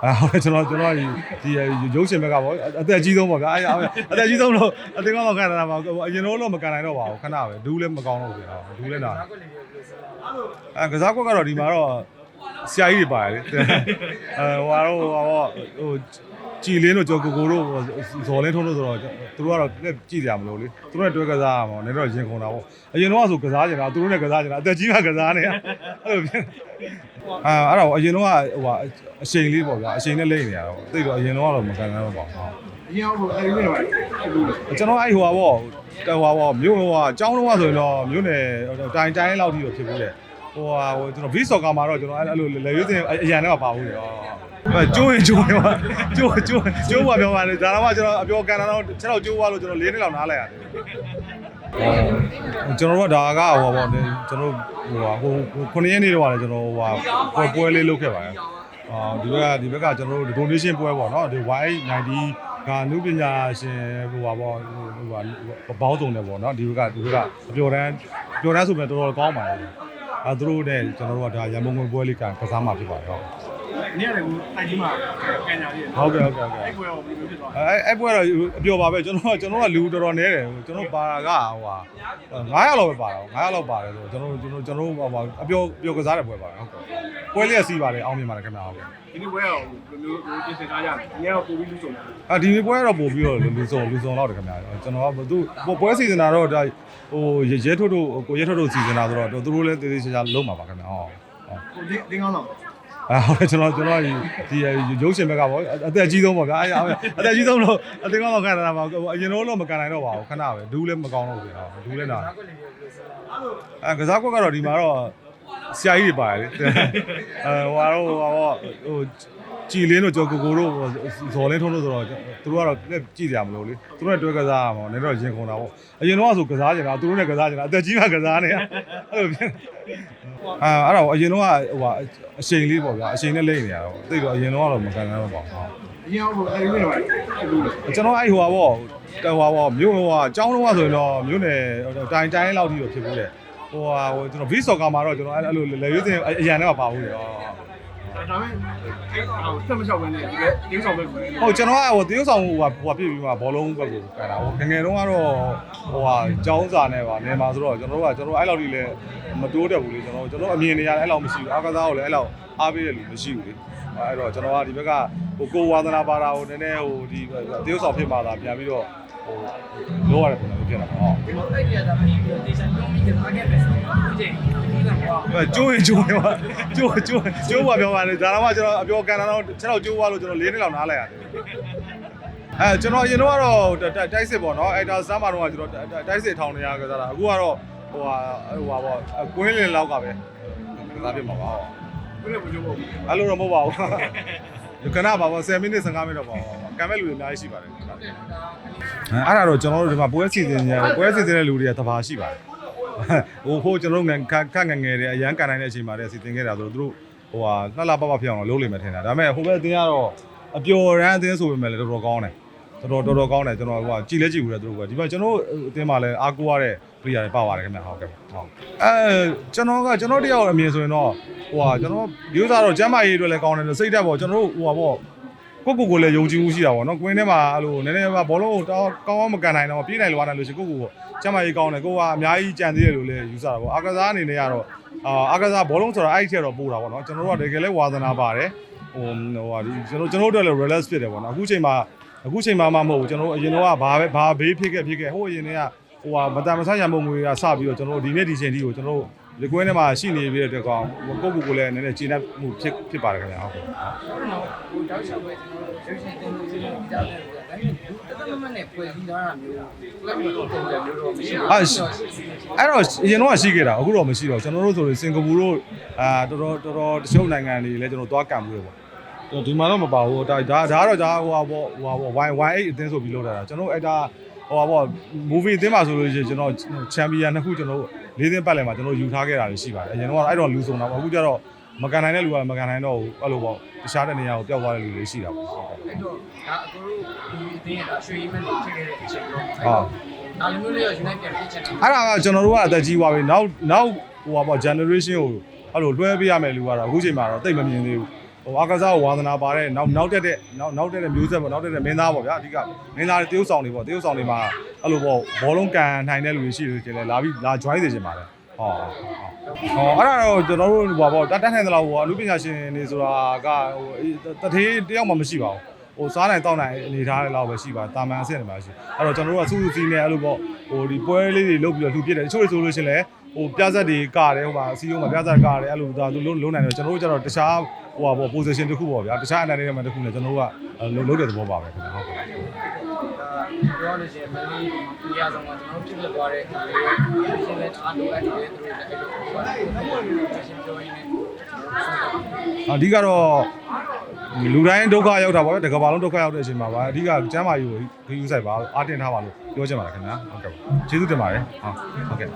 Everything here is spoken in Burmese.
အဲဟုတ်တယ်ကျွန်တော်ကျွန်တော်ဒီဒီရုပ်ရှင်ဘက်ကပေါ့အသက်အကြီးဆုံးပေါ့ဗျာအဲအသက်အကြီးဆုံးလို့အသင်ကတော့ခံရတာပါအရင်တော့တော့မကန်နိုင်တော့ပါဘူးခဏပဲဒူးလည်းမကောင်းတော့ဘူးဗျာဒူးလည်းနာအဲကစားကွက်ကတော့ဒီမှာတော့ဆရာကြီးတွေပါတယ်လေအဲဟိုကတော့ဟိုဟို ကြည်လင်းတို့ကျော်ကိုကိုတို့ဇော်လင်းထုံးတို့ဆိုတော့သူတို့ကတော့ကြည့်ကြမလို့လေသူတို့နဲ့တွဲကစားရမှာနည်းတော့ရင်ခုန်တာပေါ့အရင်တော့ဆိုကစားကြတာသူတို့နဲ့ကစားကြတာအသက်ကြီးမှကစားနေရအဲ့လိုဖြစ်အာအဲ့တော့အရင်တော့ဟိုဟာအချိန်လေးပေါ့ဗျာအချိန်နဲ့လိမ့်နေရတော့သိတော့အရင်တော့ကတော့မကန်နိုင်တော့ပါဘူးအရင်အောင်အဲ့ဒီနေပါဘူးလေကျွန်တော်အဲ့ဟိုဟာပေါ့တဟိုဟာပေါ့မြို့ဟိုဟာကျောင်းလုံးကဆိုရင်တော့မြို့နယ်တိုင်တိုင်းလောက်ထိတော့ဖြစ်ဘူးတဲ့ဟိုဟာဟိုကျွန်တော် V soccer မှာတော့ကျွန်တော်အဲ့လိုလေရွေးစင်အရန်နဲ့ပါဘူးလေအဲ ကျိုးရင်ကျိုးရင်ပါကျိုးကျိုးကျိုးပါပြောပါလေဒါတော့မှကျွန်တော်အပြောကန်တာတော့6တော့ကျိုးသွားလို့ကျွန်တော်၄နှစ်လောက်နားလိုက်ရတယ်ကျွန်တော်တို့ကဒါကဟိုပါပေါ့ကျွန်တော်ဟိုဟာဟိုခုနှစ်ရက်နေ့တော့လည်းကျွန်တော်ဟိုဟာပွဲပွဲလေးလုပ်ခဲ့ပါတယ်အာဒီဘက်ကဒီဘက်ကကျွန်တော်တို့ donation ပွဲပေါ့နော်ဒီ Y90 ကနုပညာရှင်ဟိုပါပေါ့ဟိုဟိုပါဘောင်းစုံတယ်ပေါ့နော်ဒီဘက်ကဒီဘက်ကအပျော်တန်းပျော်တန်းဆိုပြန်တော်တော်ကောင်းပါလေအဲသူတို့နဲ့ကျွန်တော်တို့ကဒါရမုံငွေပွဲလေးကကစားမှာဖြစ်ပါတယ်ဟုတ် နေ့ရတယ်ကိုတိုက်ကြီးမှာကန်ညာလေးဟုတ်ကဲ့ဟုတ်ကဲ့ဟုတ်ကဲ့အဲ့ကွယ်တော့ဘယ်လိုဖြစ်သွားအဲအဲ့ပွဲတော့အပျော်ပါပဲကျွန်တော်ကျွန်တော်ကလူတော်တော်နေတယ်ကျွန်တော်ပါတာကဟိုဟာ900လောက်ပဲပါတော့900လောက်ပါတယ်ဆိုကျွန်တော်ကျွန်တော်ကျွန်တော်ဟိုအပျော်ပျော်ကစားတဲ့ပွဲပါဟုတ်ကဲ့ပွဲလေးကစီးပါတယ်အောင်မြင်ပါတယ်ခင်ဗျာဟုတ်ကဲ့ဒီနေ့ဝဲအောင်ဘယ်လိုလိုပြင်ဆင်ထားကြလဲဒီနေ့တော့ပို့ပြီးလူဆုံးတယ်အာဒီနေ့ပွဲကတော့ပို့ပြီးတော့လူစုံလူစုံလောက်တယ်ခင်ဗျာကျွန်တော်ကသူပွဲစီစဉ်တာတော့ဒါဟိုရဲထုတ်တို့ကိုရဲထုတ်တို့စီစဉ်တာဆိုတော့သူတို့လည်းတေးသေးချာချာလုံးပါပါခင်ဗျာဟုတ်ဟုတ်ကိုဒီဒီကောင်းတော့ အဲဟုတ်တယ်ကျွန်တော်ကျွန်တော်ဒီဒီရုပ်ရှင်ဘက်ကပေါ့အသက်အကြီးဆုံးပေါ့ဗျာအဲအသက်အကြီးဆုံးလို့အသင်ကတော့ခံရတာပါအရင်တော့တော့မကန်နိုင်တော့ပါဘူးခဏပဲဒူးလည်းမကောင်းတော့ဘူးဗျာဒူးလည်းနာအဲကစားကွက်ကတော့ဒီမှာတော့ဆရာကြီးတွေပါတယ်လေအဲဟိုကတော့ဟိုဟို ကြည်လင်းတို့ကျော်ကိုကိုတို့ဇော်လင်းထုံးတို့ဆိုတော့သူတို့ကတော့ကြည့်ကြမလို့လေသူတို့နဲ့တွဲကစားရမှာနည်းတော့ရင်ခုန်တာပေါ့အရင်တော့ဆိုကစားကြတာသူတို့နဲ့ကစားကြတာအသက်ကြီးမှကစားနေရအဲ့လိုဖြစ်အာအဲ့တော့အရင်တော့ဟိုဟာအချိန်လေးပေါ့ဗျာအချိန်နဲ့လိမ့်နေရတော့သိတော့အရင်တော့ကတော့မကန်နိုင်တော့ပါဘူးအရင်အောင်အဲ့ဒီနေပါဘူးလေကျွန်တော်အဲ့ဟိုဟာပေါ့တဟိုဟာပေါ့မြို့ဟိုဟာကျောင်းလုံးကဆိုရင်တော့မြို့နယ်တိုင်တိုင်းလောက်ထိတော့ဖြစ်ဘူးတဲ့ဟိုဟာဟိုကျွန်တော် V soccer မှာတော့ကျွန်တော်အဲ့လိုလေရွေးစင်အရန်နဲ့ပါဘူးလေ ဒါပေမဲ့အဲ့ဟိုဆက်မလျှောက်ဘဲနဲ့ဒီကင်းဆောင်ပဲကိုဟုတ်ကျွန်တော်ကဟိုတရုတ်ဆောင်ဟိုဟာဟိုပြည့်ပြီးမှဘောလုံးဘက်ကိုကန်တာဟိုငငယ်တုန်းကတော့ဟိုဟာကျောင်းစာနဲ့ပါနေမှာဆိုတော့ကျွန်တော်တို့ကကျွန်တော်အဲ့လောက်ကြီးလဲမတိုးတက်ဘူးလေကျွန်တော်ကျွန်တော်အမြင်နေရတယ်အဲ့လောက်မရှိဘူးအားကစားကိုလည်းအဲ့လောက်အားပေးရလူမရှိဘူးလေအဲ့တော့ကျွန်တော်ကဒီဘက်ကဟိုကိုဝါသနာပါတာဟိုနည်းနည်းဟိုဒီတရုတ်ဆောင်ဖြစ်မှသာပြန်ပြီးတော့ ဟိုလောရတဲ့ပုံစံမျိုးဖြစ်လာမှာဟုတ်ဒီမှာအဲ့ဒီကဒါမှမဟုတ်ဒေသလုံးကြီးကအားခဲ့ပဲဆိုတော့ဒီချိန်ဒီကဘောအဲကျိုးရင်ကျိုးရင်ပါကျိုးကျိုးကျိုးပါပြောပါလေဒါတော့မှကျွန်တော်အပြောကန်တာတော့6တော့ကျိုးသွားလို့ကျွန်တော်၄နှစ်လောက်နားလိုက်ရတယ်အဲကျွန်တော်အရင်တော့ကတော့တိုက်စစ်ပေါ့နော်အဲဒါစားမှာတော့ကျွန်တော်တိုက်စစ်ထောင်နေရကြတာအခုကတော့ဟိုဟာဟိုဟာပေါ့ကွင်းလင်လောက်ကပဲကစားပြမှာပါဟုတ်ဘယ်လိုပြောဖို့အဲ့လိုတော့မဟုတ်ပါဘူးခဏပါပေါ့10မိနစ်15မိနစ်တော့ပါ ကံမဲ့လူတွေအများကြီးရှိပါတယ်အဲ့ဒါတော့ကျွန်တော်တို့ဒီမှာပွဲစီစဉ်နေပွဲစီစဉ်တဲ့လူတွေကတဘာရှိပါတယ်ဟိုဟိုကျွန်တော်တို့ငခက်ငငယ်တွေအရန်ကန်နိုင်တဲ့အချိန်မှာတည်းစီစဉ်ခဲ့တာဆိုတော့သူတို့ဟိုဟာနှစ်လပပဖြစ်အောင်လုပ်လိမ့်မယ်ထင်တာဒါပေမဲ့ဟိုဘက်အတင်းကတော့အပျော်ရမ်းအတင်းဆိုပေမဲ့လည်းတော်တော်ကောင်းတယ်တော်တော်တော်တော်ကောင်းတယ်ကျွန်တော်ဟိုကြည်လဲကြည့်ဘူးလေသူတို့ကဒီမှာကျွန်တော်အတင်းမှာလည်းအားကိုးရတဲ့ player တွေပါပါတယ်ခင်ဗျဟုတ်ကဲ့ဟုတ်အဲကျွန်တော်ကကျွန်တော်တယောက်အမြင်ဆိုရင်တော့ဟိုဟာကျွန်တော်မျိုးစားတော့ကျမ်းမာရေးအတွက်လည်းကောင်းတယ်လို့စိတ်ဓာတ်ပေါ့ကျွန်တော်တို့ဟိုဟာပေါ့ ကိုကိုကိုလည်းယုံကြည်မှုရှိတာပေါ့နော်ကွင်းထဲမှာအဲ့လိုနည်းနည်းပါဘောလုံးကိုတောင်းကောင်းကောင်းမကန်နိုင်တော့ပြေးနိုင်လို့ရနိုင်လို့ရှိရင်ကိုကိုကိုကျမ်းမာရေးကောင်းတယ်ကိုကအများကြီးကြံသေးတယ်လို့လည်းယူဆတာပေါ့အာကစားအနေနဲ့ကတော့အာအာကစားဘောလုံးဆိုတော့အဲ့ဒီထက်တော့ပိုတာပေါ့နော်ကျွန်တော်တို့ကတကယ်လဲဝါသနာပါတယ်ဟိုဟိုဟာဒီကျွန်တော်ကျွန်တော်တို့လည်း relax ဖြစ်တယ်ပေါ့နော်အခုချိန်မှာအခုချိန်မှာမှမဟုတ်ဘူးကျွန်တော်တို့အရင်တော့ကဘာပဲဘာဘေးဖြစ်ခဲ့ဖြစ်ခဲ့ဟိုအရင်ကဟိုဟာမတန်မဆရမုံငွေကစပြီးတော့ကျွန်တော်တို့ဒီနေ့ဒီချိန်ထိကိုကျွန်တော်တို့ ဒီကွင်းထဲမှာရှိနေပြီးတဲ့အတွက်ကောင်ကိုကိုကိုလည်းနည်းနည်းကျေနပ်မှုဖြစ်ဖြစ်ပါတယ်ခင်ဗျာဟုတ်ကဲ့တော့ဟိုတောက်လျှောက်ပဲကျွန်တော်တို့ရုပ်ရှင်တင်လို့စီလို့ကြားတယ်ဆိုတာဒါပေမဲ့တသက်မနဲ့ဖွဲ့စည်းထားတာမျိုးလက်မတော့ပုံစံမျိုးတော့မရှိဘူးအာအဲ့တော့အရင်တော့ရှိခဲ့တာအခုတော့မရှိတော့ကျွန်တော်တို့ဆိုရင်စင်ကာပူတို့အာတော်တော်တော်တော်တချို့နိုင်ငံတွေလည်းကျွန်တော်သွားကံမှုတွေပေါ့ကျွန်တော်ဒီမှာတော့မပါဘူးဒါဒါဒါကတော့ဒါဟိုဟာပေါ့ဟိုဟာပေါ့ Y Y8 အသင်းဆိုပြီးလောက်တာကျွန်တော်အဲ့ဒါဟိုဟာပေါ့ movie အသင်းမှာဆိုလို့ရှိရင်ကျွန်တော်ချန်ပီယံနှစ်ခုကျွန်တော် လေးသင်းပတ်လည်မှာကျွန်တော်ယူထားခဲ့တာတွေရှိပါတယ်အရင်တော့အဲ့တော့လူဆုံးတာပေါ့အခုကျတော့မကန်နိုင်တဲ့လူကမကန်နိုင်တော့ဘူးအဲ့လိုပေါ့တခြားတဲ့နေရာကိုပျောက်သွားတဲ့လူတွေရှိတာပေါ့ဟုတ်ကဲ့အဲ့တော့ဒါအကိုတို့ဒီအတင်းရတာရွှေရင်းမဲ့ဖြစ်ခဲ့တဲ့အချိန်တော့ဟုတ်ဒါလိုမျိုးလေးရောယူနိုက်ပြန်ဖြစ်ချင်တာအဲ့ဒါကကျွန်တော်တို့ကအသက်ကြီးသွားပြီနောက်နောက်ဟိုပါပေါ့ generation ကိုအဲ့လိုလွှဲပေးရမယ်လူကတော့အခုချိန်မှာတော့တိတ်မမြင်သေးဘူး ဟိုအာကစားကိုဝါသနာပါတဲ့နောက်နောက်တက်တဲ့နောက်နောက်တက်တဲ့မျိုးဆက်ပေါ့နောက်တက်တဲ့မင်းသားပေါ့ဗျာအဓိကမင်းသားတွေတရုပ်ဆောင်တွေပေါ့တရုပ်ဆောင်တွေမှာအဲ့လိုပေါ့ဘောလုံးကန်နိုင်တဲ့လူတွေရှိလို့ကျင်လဲလာပြီးလာ join စေချင်ပါတယ်ဟောဟောဟောအဲ့ဒါတော့ကျွန်တော်တို့ဟိုပါပေါ့တတ်နိုင်တဲ့လောက်ဟိုအမှုပညာရှင်တွေဆိုတာကဟိုတထေးတယောက်မှမရှိပါဘူးဟိုစားနိုင်တောက်နိုင်အနေထားတဲ့လောက်ပဲရှိပါတာမန်အဆင့်တွေမှာရှိအဲ့တော့ကျွန်တော်တို့ကစူးစူးစီးနေအဲ့လိုပေါ့ဟိုဒီပွဲလေးတွေလုပ်ပြီးတော့လူပြစ်တယ်တချို့ဆိုလို့ရှိရင်လဲ ဟိုပြဇက်တွေကတယ်ဟိုပါအစည်းအရုံးမှာပြဇက်ကတယ်အဲ့လိုဒါသူလုံးလုံးနိုင်တယ်ကျွန်တော်တို့ကျတော့တခြားဟိုပါပေါ့ position တစ်ခုပေါ့ဗျာတခြားအနေနဲ့မှတစ်ခုနဲ့ကျွန်တော်တို့ကလုံးလုံးတဲ့သဘောပါပဲခင်ဗျာဟုတ်ကဲ့ဒါပြောလို့ရှိရင်မင်းကြီးဒီရဆောင်ကကျွန်တော်ဖြစ်ဖြစ်သွားတဲ့ဒီရှင်လည်းအားလုံးအဲ့ဒီလေသူတို့လည်းအဲ့လိုရှင်ပြောရင်းနဲ့အဓိကတော့လူတိုင်းဒုက္ခရောက်တာပါပဲတကဘာလုံးဒုက္ခရောက်တဲ့အချိန်မှာပါအဓိကကျမ်းမာရေးကိုဂရုစိုက်ပါအားတင်ထားပါလို့ပြောချင်ပါတယ်ခင်ဗျာဟုတ်ကဲ့ကျေးဇူးတင်ပါတယ်ဟုတ်ဟုတ်ကဲ့